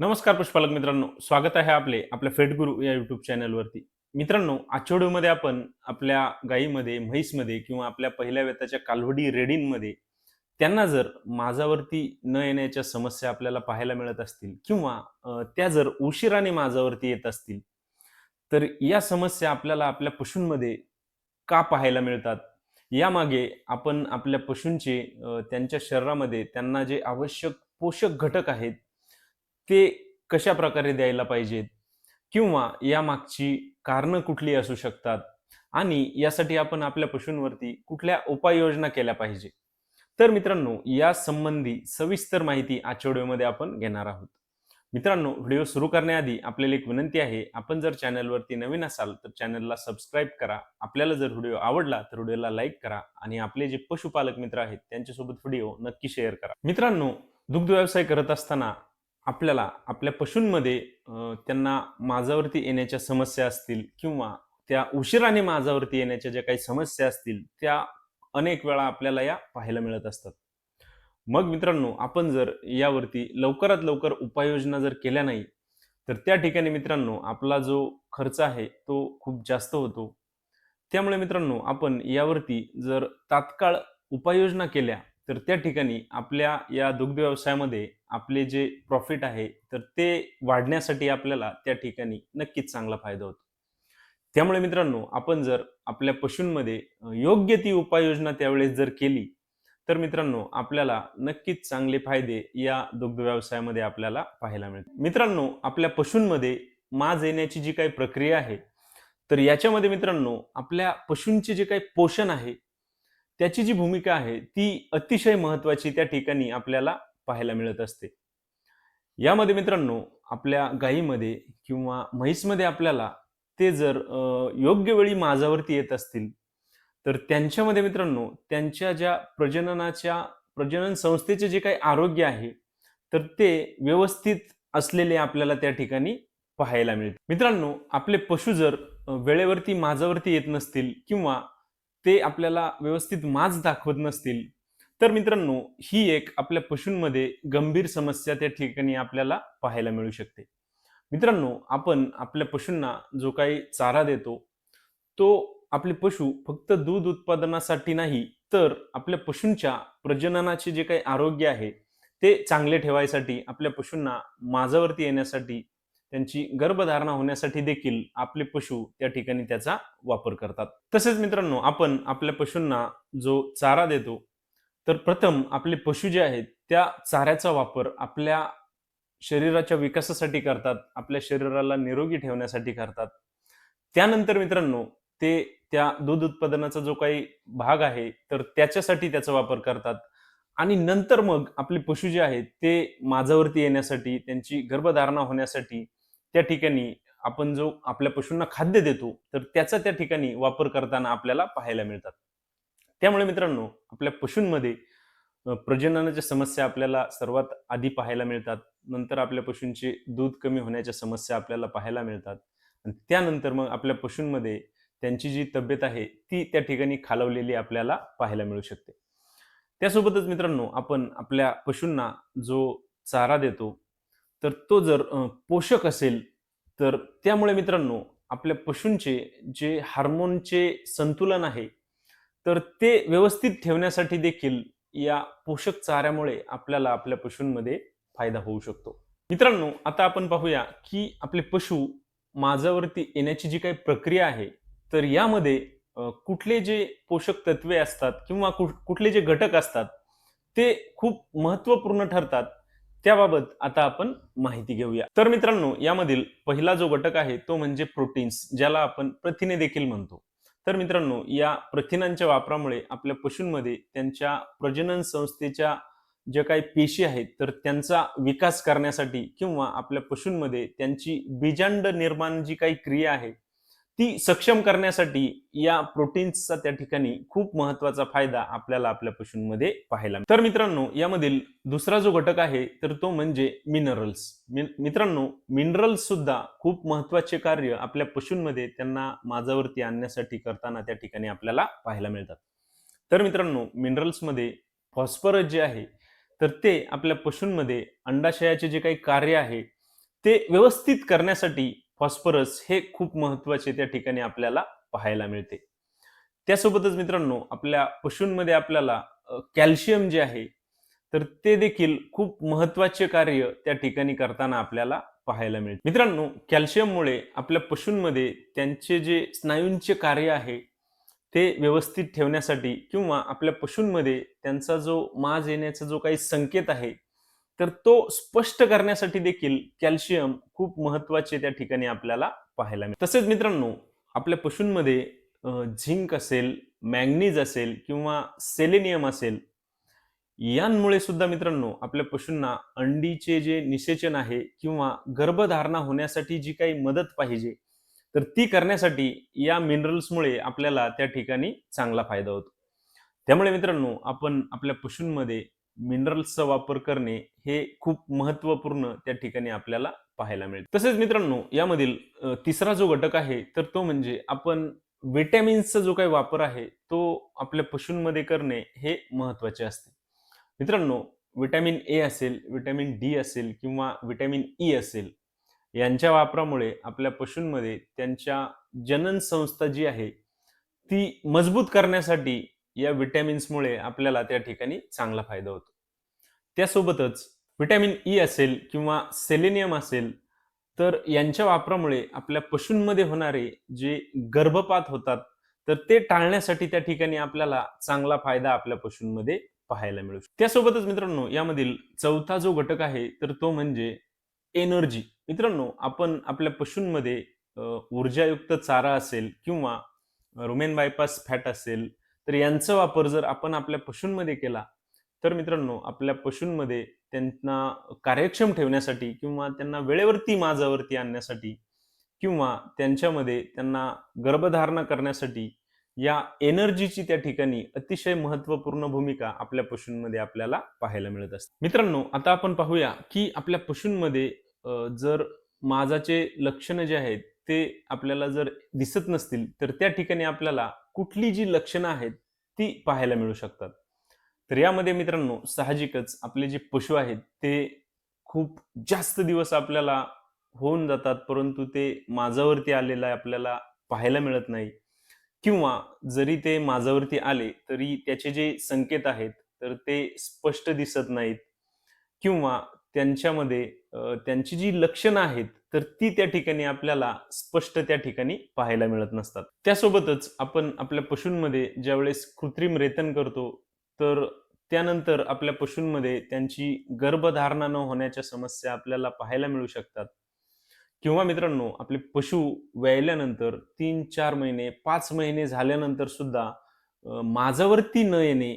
नमस्कार पुष्पालक मित्रांनो. स्वागत आहे आपले आपल्या फेटगुरु या युट्यूब चॅनलवरती मित्रांनो आजच्या व्हिडिओमध्ये आपण आपल्या गायीमध्ये म्हैसमध्ये किंवा आपल्या पहिल्या वेताच्या कालवडी रेडींमध्ये त्यांना जर माझावरती न येण्याच्या समस्या आपल्याला पाहायला मिळत असतील किंवा त्या जर उशिराने माझावरती येत असतील तर या समस्या आपल्याला आपल्या पशूंमध्ये का पाहायला मिळतात? यामागे आपण आपल्या पशूंचे त्यांच्या शरीरामध्ये त्यांना जे आवश्यक पोषक घटक आहेत ते कशा प्रकारे द्यायला पाहिजेत? किंवा यामागची कारणं कुठली असू शकतात? आणि यासाठी आपण आपल्या पशूंवरती कुठल्या उपाययोजना केल्या पाहिजे? तर मित्रांनो या संबंधी सविस्तर माहिती आठवड्यामध्ये आपण घेणार आहोत. मित्रांनो व्हिडिओ सुरू करण्याआधी आपल्याला एक विनंती आहे आपण जर चॅनलवरती नवीन असाल तर चॅनलला सबस्क्राईब करा. आपल्याला जर व्हिडिओ आवडला तर व्हिडिओला लाईक करा आणि आपले जे पशुपालक मित्र आहेत त्यांच्यासोबत व्हिडिओ नक्की शेअर करा. मित्रांनो दुग्ध व्यवसाय करत असताना आपल्याला आपल्या पशूंमध्ये त्यांना माझावरती येण्याच्या समस्या असतील किंवा त्या उशिराने माझावरती येण्याच्या ज्या काही समस्या असतील त्या अनेक वेळा आपल्याला या पाहायला मिळत असतात. मग मित्रांनो आपण जर यावरती लवकरात लवकर उपाययोजना जर केल्या नाही तर त्या ठिकाणी मित्रांनो आपला जो खर्च आहे तो खूप जास्त होतो. त्यामुळे मित्रांनो आपण यावरती जर तात्काळ उपाययोजना केल्या तर त्या ठिकाणी आपल्या या दुग्ध व्यवसायामध्ये आपले जे प्रॉफिट आहे तर ते वाढण्यासाठी आपल्याला त्या ठिकाणी नक्कीच चांगला फायदा होतो. त्यामुळे मित्रांनो आपण जर आपल्या पशूंमध्ये योग्य ती उपाययोजना त्यावेळेस जर केली तर मित्रांनो आपल्याला नक्कीच चांगले फायदे या दुग्ध व्यवसायामध्ये आपल्याला पाहायला मिळतात. मित्रांनो आपल्या पशूंमध्ये माज येण्याची जी काही प्रक्रिया आहे तर याच्यामध्ये मित्रांनो आपल्या पशूंचे जे काही पोषण आहे त्याची जी भूमिका आहे ती अतिशय महत्वाची त्या ठिकाणी आपल्याला पाहायला मिळत असते. यामध्ये मित्रांनो आपल्या गायीमध्ये किंवा म्हैसमध्ये आपल्याला ते जर योग्य वेळी माझावरती येत असतील तर त्यांच्यामध्ये मित्रांनो त्यांच्या ज्या प्रजननाच्या प्रजनन संस्थेचे जे काही आरोग्य आहे तर ते व्यवस्थित असलेले आपल्याला त्या ठिकाणी पाहायला मिळते. मित्रांनो आपले पशु जर वेळेवरती माझावरती येत नसतील किंवा ते आपल्याला व्यवस्थित माज दाखवत नसतील तर मित्रांनो ही एक आपल्या पशूंमध्ये गंभीर समस्या त्या ठिकाणी आपल्याला पाहायला मिळू शकते. मित्रांनो आपण आपल्या पशूंना जो काही चारा देतो तो आपले पशु फक्त दूध उत्पादनासाठी नाही तर आपल्या पशूंच्या प्रजननाचे जे काही आरोग्य आहे ते चांगले ठेवायसाठी आपल्या पशूंना माझावरती येण्यासाठी त्यांची गर्भधारणा होण्यासाठी देखील आपले पशु त्या ठिकाणी त्याचा वापर करतात. तसेच मित्रांनो आपण आपल्या पशूंना जो चारा देतो तर प्रथम आपले पशु जे आहेत त्या चाऱ्याचा वापर आपल्या शरीराच्या विकासासाठी करतात आपल्या शरीराला निरोगी ठेवण्यासाठी करतात. त्यानंतर मित्रांनो ते त्या दूध उत्पादनाचा जो काही भाग आहे तर त्याच्यासाठी त्याचा वापर करतात. आणि नंतर मग आपले पशु जे आहेत ते माझावरती येण्यासाठी त्यांची गर्भधारणा होण्यासाठी त्या ठिकाणी आपण जो आपल्या पशूंना खाद्य देतो तर त्याचा त्या ठिकाणी वापर करताना आपल्याला पाहायला मिळतात. त्यामुळे मित्रांनो आपल्या पशूंमध्ये प्रजननाच्या समस्या आपल्याला सर्वात आधी पाहायला मिळतात नंतर आपल्या पशूंचे दूध कमी होण्याच्या समस्या आपल्याला पाहायला मिळतात आणि त्यानंतर मग आपल्या पशूंमध्ये त्यांची जी तब्येत आहे ती त्या ठिकाणी खालवलेली आपल्याला पाहायला मिळू शकते. त्यासोबतच मित्रांनो आपण आपल्या पशूंना जो चारा देतो तर तो जर पोषक असेल तर त्यामुळे मित्रांनो आपल्या पशूंचे जे हार्मोनचे संतुलन आहे तर ते व्यवस्थित ठेवण्यासाठी देखील या पोषक चाऱ्यामुळे आपल्याला आपल्या पशूंमध्ये फायदा होऊ शकतो. मित्रांनो आता आपण पाहूया की आपले पशु माझावरती येण्याची जी काही प्रक्रिया आहे तर यामध्ये कुठले जे पोषक तत्वे असतात किंवा कुठ- कुठले जे घटक असतात ते खूप महत्त्वपूर्ण ठरतात. त्याबाबत आता आपण माहिती घेऊया. तर मित्रांनो यामधील पहिला जो घटक आहे तो म्हणजे प्रोटीन्स ज्याला आपण प्रथिने देखील म्हणतो. तर मित्रांनो या प्रथिनांच्या वापरामुळे आपल्या पशूंमध्ये त्यांच्या प्रजनन संस्थेच्या ज्या काही पेशी आहेत तर त्यांचा विकास करण्यासाठी किंवा आपल्या पशूंमध्ये त्यांची बीजांड निर्माण जी काही क्रिया आहे ती सक्षम करण्यासाठी या प्रोटीन्सचा त्या ठिकाणी खूप महत्त्वाचा फायदा आपल्याला आपल्या पशूंमध्ये पाहायला तर मित्रांनो यामधील दुसरा जो घटक आहे तर तो म्हणजे मिनरल्स मित्रांनो मिनरल्स सुद्धा खूप महत्त्वाचे कार्य आपल्या पशूंमध्ये त्यांना माझावरती आणण्यासाठी करताना त्या ठिकाणी आपल्याला पाहायला मिळतात. तर मित्रांनो मिनरल्समध्ये फॉस्फरस जे आहे तर ते आपल्या पशूंमध्ये अंडाशयाचे जे काही कार्य आहे ते व्यवस्थित करण्यासाठी फॉस्फरस हे खूप महत्त्वाचे त्या ठिकाणी आपल्याला पाहायला मिळते. त्यासोबतच मित्रांनो आपल्या पशूंमध्ये आपल्याला कॅल्शियम जे आहे तर ते देखील खूप महत्त्वाचे कार्य त्या ठिकाणी करताना आपल्याला पाहायला मिळते. मित्रांनो कॅल्शियममुळे आपल्या पशूंमध्ये त्यांचे जे स्नायूंचे कार्य आहे ते व्यवस्थित ठेवण्यासाठी किंवा आपल्या पशूंमध्ये त्यांचा जो माज येण्याचा जो काही संकेत आहे तर तो स्पष्ट करण्यासाठी देखील कॅल्शियम खूप महत्त्वाचे त्या ठिकाणी आपल्याला पाहायला मिळते. तसेच मित्रांनो आपल्या पशूंमध्ये झिंक असेल मॅग्नीज असेल किंवा सेलेनियम असेल यांमुळे सुद्धा मित्रांनो आपल्या पशूंना अंडीचे जे निषेचन आहे किंवा गर्भधारणा होण्यासाठी जी काही मदत पाहिजे तर ती करण्यासाठी या मिनरल्समुळे आपल्याला त्या ठिकाणी चांगला फायदा होतो. त्यामुळे मित्रांनो आपण आपल्या पशूंमध्ये मिनरल्सचा वापर करणे हे खूप महत्त्वपूर्ण त्या ठिकाणी आपल्याला पाहायला मिळेल तसेच मित्रांनो यामधील तिसरा जो घटक आहे तर तो म्हणजे आपण विटॅमिन्सचा जो काही वापर आहे तो आपल्या पशूंमध्ये करणे हे महत्त्वाचे असते. मित्रांनो विटॅमिन ए असेल विटॅमिन डी असेल किंवा विटॅमिन ई असेल यांच्या वापरामुळे आपल्या पशूंमध्ये त्यांच्या जनन संस्था जी आहे ती मजबूत करण्यासाठी या विटॅमिन्समुळे आपल्याला त्या ठिकाणी चांगला फायदा होतो. त्यासोबतच विटॅमिन ई असेल किंवा सेलेनियम असेल तर यांच्या वापरामुळे आपल्या पशूंमध्ये होणारे जे गर्भपात होतात तर ते टाळण्यासाठी त्या ठिकाणी आपल्याला चांगला फायदा आपल्या पशूंमध्ये पाहायला मिळू शकतो. त्यासोबतच मित्रांनो यामधील चौथा जो घटक आहे तर तो म्हणजे एनर्जी. मित्रांनो आपण आपल्या पशूंमध्ये ऊर्जायुक्त चारा असेल किंवा रुमेन बायपास फॅट असेल तर यांचा वापर जर आपण आपल्या पशूंमध्ये केला तर मित्रांनो आपल्या पशूंमध्ये त्यांना कार्यक्षम ठेवण्यासाठी किंवा त्यांना वेळेवरती माझावरती आणण्यासाठी किंवा त्यांच्यामध्ये त्यांना गर्भधारणा करण्यासाठी या एनर्जीची त्या ठिकाणी अतिशय महत्त्वपूर्ण भूमिका आपल्या पशूंमध्ये आपल्याला पाहायला मिळत असते. मित्रांनो आता आपण पाहूया की आपल्या पशूंमध्ये जर माझाचे लक्षणं जे आहेत ते आपल्याला जर दिसत नसतील तर त्या ठिकाणी आपल्याला कुठली जी लक्षणं आहेत ती पाहायला मिळू शकतात. तर यामध्ये मित्रांनो साहजिकच आपले जे पशु आहेत ते खूप जास्त दिवस आपल्याला होऊन जातात परंतु ते माझावरती आलेलं आपल्याला पाहायला मिळत नाही. किंवा जरी ते माझावरती आले तरी त्याचे जे संकेत आहेत तर ते स्पष्ट दिसत नाहीत. किंवा त्यांच्यामध्ये त्यांची जी लक्षणं आहेत तर ती त्या ठिकाणी आपल्याला स्पष्ट त्या ठिकाणी पाहायला मिळत नसतात. त्यासोबतच आपण आपल्या पशूंमध्ये ज्यावेळेस कृत्रिम रेतन करतो तर त्यानंतर आपल्या पशूंमध्ये त्यांची गर्भधारणा न होण्याच्या समस्या आपल्याला पाहायला मिळू शकतात. किंवा मित्रांनो आपले पशु व्यायल्यानंतर तीन चार महिने पाच महिने झाल्यानंतर सुद्धा माझावरती न येणे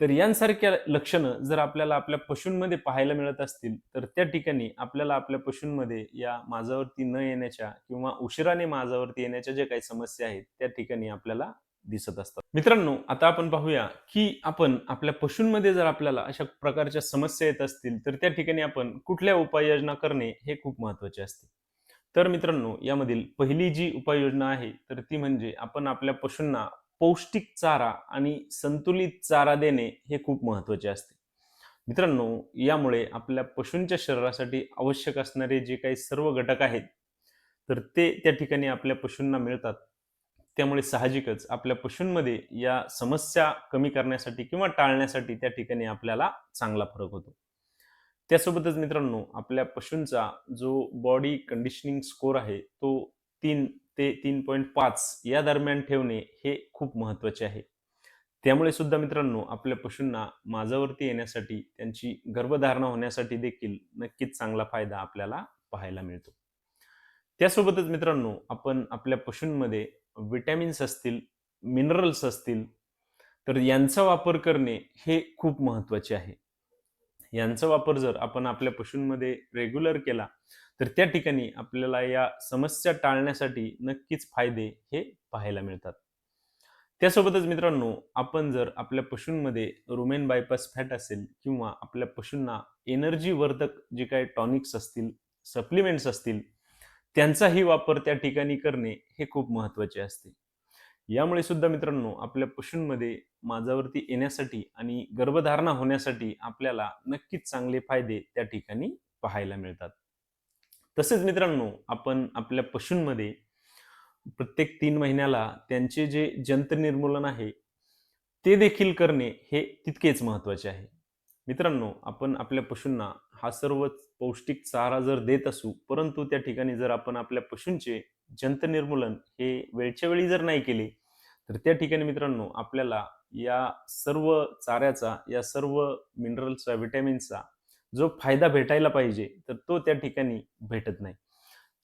तर यांसारख्या लक्षणं जर आपल्याला आपल्या पशूंमध्ये पाहायला मिळत असतील तर त्या ठिकाणी आपल्याला आपल्या पशूंमध्ये या माझावरती न येण्याच्या किंवा उशिराने माझावरती येण्याच्या ज्या काही समस्या आहेत त्या ठिकाणी आपल्याला दिसत असतात. मित्रांनो आता आपण पाहूया की आपण आपल्या पशूंमध्ये जर आपल्याला अशा प्रकारच्या समस्या येत असतील तर त्या ठिकाणी आपण कुठल्या उपाययोजना करणे हे खूप महत्त्वाचे असते. तर मित्रांनो यामधील पहिली जी उपाययोजना आहे तर ती म्हणजे आपण आपल्या पशूंना पौष्टिक चारा आणि संतुलित चारा देणे हे खूप महत्त्वाचे असते. मित्रांनो यामुळे आपल्या पशूंच्या शरीरासाठी आवश्यक असणारे जे काही सर्व घटक आहेत तर ते त्या ठिकाणी आपल्या पशूंना मिळतात. त्यामुळे साहजिकच आपल्या पशूंमध्ये या समस्या कमी करण्यासाठी किंवा टाळण्यासाठी त्या ठिकाणी आपल्याला चांगला फरक होतो. त्यासोबतच मित्रांनो आपल्या पशूंचा जो बॉडी कंडिशनिंग स्कोर आहे तो तीन ते तीन पॉईंट पाच या दरम्यान ठेवणे हे खूप महत्त्वाचे आहे. त्यामुळे सुद्धा मित्रांनो आपल्या पशूंना माझावरती येण्यासाठी त्यांची गर्भधारणा होण्यासाठी देखील नक्कीच चांगला फायदा आपल्याला पाहायला मिळतो. त्यासोबतच मित्रांनो आपण आपल्या पशूंमध्ये विटॅमिन्स असतील मिनरल्स असतील तर यांचा वापर करणे हे खूप महत्त्वाचे आहे. यांचा वापर जर आपण आपल्या पशूंमध्ये रेग्युलर केला तर त्या ठिकाणी आपल्याला या समस्या टाळण्यासाठी नक्कीच फायदे हे पाहायला मिळतात. त्यासोबतच मित्रांनो आपण जर आपल्या पशूंमध्ये रुमेन बायपास फॅट असेल किंवा आपल्या पशूंना एनर्जी वर्धक जे काही टॉनिक्स असतील सप्लिमेंट्स असतील त्यांचाही वापर त्या ठिकाणी करणे हे खूप महत्त्वाचे असते. यामुळे सुद्धा मित्रांनो आपल्या पशूंमध्ये माझावरती येण्यासाठी आणि गर्भधारणा होण्यासाठी आपल्याला नक्कीच चांगले फायदे त्या ठिकाणी पाहायला मिळतात. तसेच मित्रांनो आपण आपल्या पशूंमध्ये प्रत्येक तीन महिन्याला त्यांचे जे जंत्र निर्मूलन आहे ते देखील करणे हे तितकेच महत्त्वाचे आहे. मित्रांनो आपण आपल्या पशूंना हा सर्व पौष्टिक चारा जर देत असू परंतु त्या ठिकाणी जर आपण आपल्या पशूंचे जंत निर्मूलन हे वेळच्या वेळी जर नाही केले तर त्या ठिकाणी मित्रांनो आपल्याला या सर्व चाऱ्याचा या सर्व मिनरल्सचा विटॅमिन्सचा जो फायदा भेटायला पाहिजे तर तो त्या ठिकाणी भेटत नाही.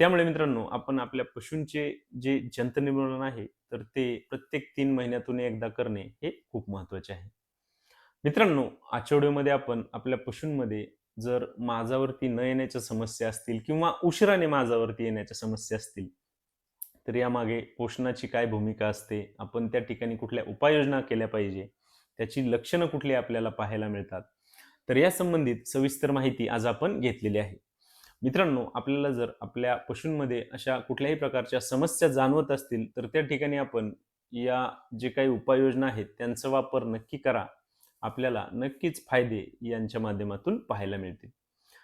त्यामुळे मित्रांनो आपण आपल्या पशूंचे जे जंत निर्मूलन आहे तर ते प्रत्येक तीन महिन्यातून एकदा करणे हे खूप महत्त्वाचे आहे. मित्रांनो आजच्या व्हिडिओमध्ये आपण आपल्या पशूंमध्ये जर माझावरती न येण्याच्या समस्या असतील किंवा उशिराने माझावरती येण्याच्या समस्या असतील तर यामागे पोषणाची काय भूमिका असते? आपण त्या ठिकाणी कुठल्या उपाययोजना केल्या पाहिजे? त्याची लक्षणं कुठली आपल्याला पाहायला मिळतात? तर या संबंधित सविस्तर माहिती आज आपण घेतलेली आहे. मित्रांनो आपल्याला जर आपल्या पशूंमध्ये अशा कुठल्याही प्रकारच्या समस्या जाणवत असतील तर त्या ठिकाणी आपण या जे काही उपाययोजना आहेत त्यांचा वापर नक्की करा. आपल्याला नक्कीच फायदे यांच्या माध्यमातून पाहायला मिळतील.